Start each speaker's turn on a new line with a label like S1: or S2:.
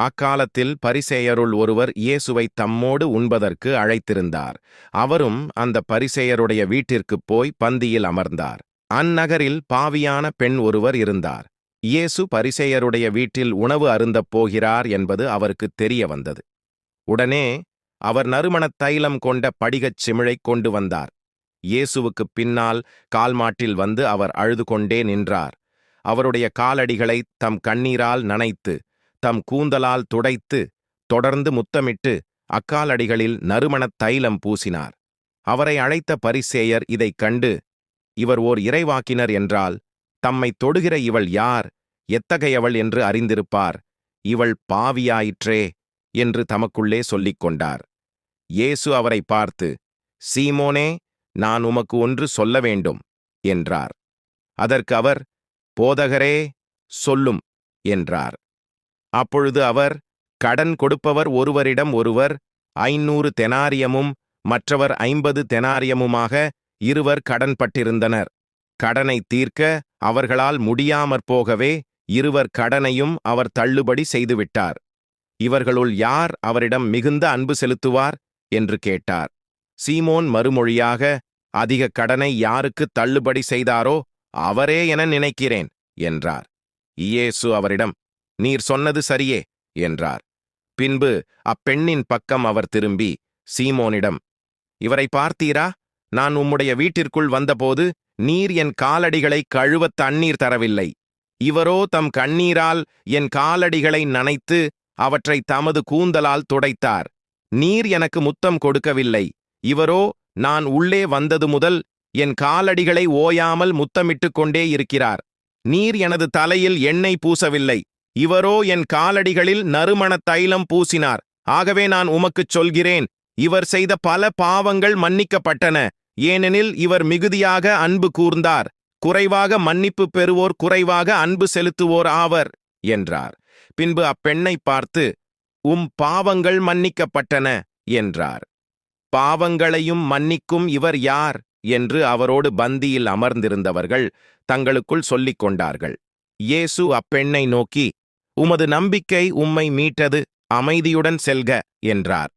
S1: அக்காலத்தில் பரிசேயருள் ஒருவர் இயேசுவை தம்மோடு உண்பதற்கு அழைத்திருந்தார். அவரும் அந்த பரிசேயருடைய வீட்டிற்குப் போய் பந்தியில் அமர்ந்தார். அந்நகரில் பாவியான பெண் ஒருவர் இருந்தார். இயேசு பரிசேயருடைய வீட்டில் உணவு அருந்தப் போகிறார் என்பது அவருக்குத் தெரிய வந்தது உடனே அவர் நறுமணத் தைலம் கொண்ட படிகச் சிமிழைக் கொண்டு வந்தார். இயேசுவுக்குப் பின்னால் கால்மாட்டில் வந்து அவர் அழுது கொண்டே நின்றார். அவருடைய காலடிகளை தம் கண்ணீரால் நனைத்து தம் கூந்தலால் துடைத்து தொடர்ந்து முத்தமிட்டு அக்காலடிகளில் நறுமணத் தைலம் பூசினார். அவரை அழைத்த பரிசேயர் இதைக் கண்டு இவர் ஓர் இறைவாக்கினர் என்றால் தம்மை தொடுகிற இவள் யார்? எத்தகையவள் என்று அறிந்திருப்பார். இவள் பாவியாயிற்றே என்று தமக்குள்ளே சொல்லிக் கொண்டார். இயேசு அவரை பார்த்து சீமோனே நான் உமக்கு ஒன்று சொல்ல வேண்டும் என்றார். அதற்கு அவர் போதகரே சொல்லும் என்றார். அப்பொழுது அவர் கடன் கொடுப்பவர் ஒருவரிடம் ஒருவர் ஐநூறு தெனாரியமும் மற்றவர் ஐம்பது தெனாரியமுமாக இருவர் கடன்பட்டிருந்தனர். கடனை தீர்க்க அவர்களால் முடியாமற் போகவே இருவர் கடனையும் அவர் தள்ளுபடி செய்துவிட்டார். இவர்களுள் யார் அவரிடம் மிகுந்த அன்பு செலுத்துவார்? என்று கேட்டார். சீமோன் மறுமொழியாக அதிக கடனை யாருக்கு தள்ளுபடி செய்தாரோ அவரே என நினைக்கிறேன் என்றார். இயேசு அவரிடம் நீர் சொன்னது சரியே என்றார். பின்பு அப்பெண்ணின் பக்கம் அவர் திரும்பி சீமோனிடம் இவரை பார்த்தீரா? நான் உம்முடைய வீட்டிற்குள் வந்தபோது நீர் என் காலடிகளை கழுவ தண்ணீர் தரவில்லை. இவரோ தம் கண்ணீரால் என் காலடிகளை நனைத்து அவற்றை தமது கூந்தலால் துடைத்தார். நீர் எனக்கு முத்தம் கொடுக்கவில்லை. இவரோ நான் உள்ளே வந்தது முதல் என் காலடிகளை ஓயாமல் முத்தமிட்டுக் கொண்டே இருக்கிறார். நீர் எனது தலையில் எண்ணெய் பூசவில்லை. இவரோ என் காலடிகளில் நறுமணத் தைலம் பூசினார். ஆகவே நான் உமக்குச் சொல்கிறேன் இவர் செய்த பல பாவங்கள் மன்னிக்கப்பட்டன. ஏனெனில் இவர் மிகுதியாக அன்பு கூர்ந்தார். குறைவாக மன்னிப்பு பெறுவோர் குறைவாக அன்பு செலுத்துவோர் ஆவர் என்றார். பின்பு அப்பெண்ணை பார்த்து உம் பாவங்கள் மன்னிக்கப்பட்டன என்றார். பாவங்களையும் மன்னிக்கும் இவர் யார்? என்று அவரோடு பந்தியில் அமர்ந்திருந்தவர்கள் தங்களுக்குள் சொல்லிக் கொண்டார்கள். இயேசு அப்பெண்ணை நோக்கி உமது நம்பிக்கை உம்மை மீட்டது அமைதியுடன் செல்க என்றார்.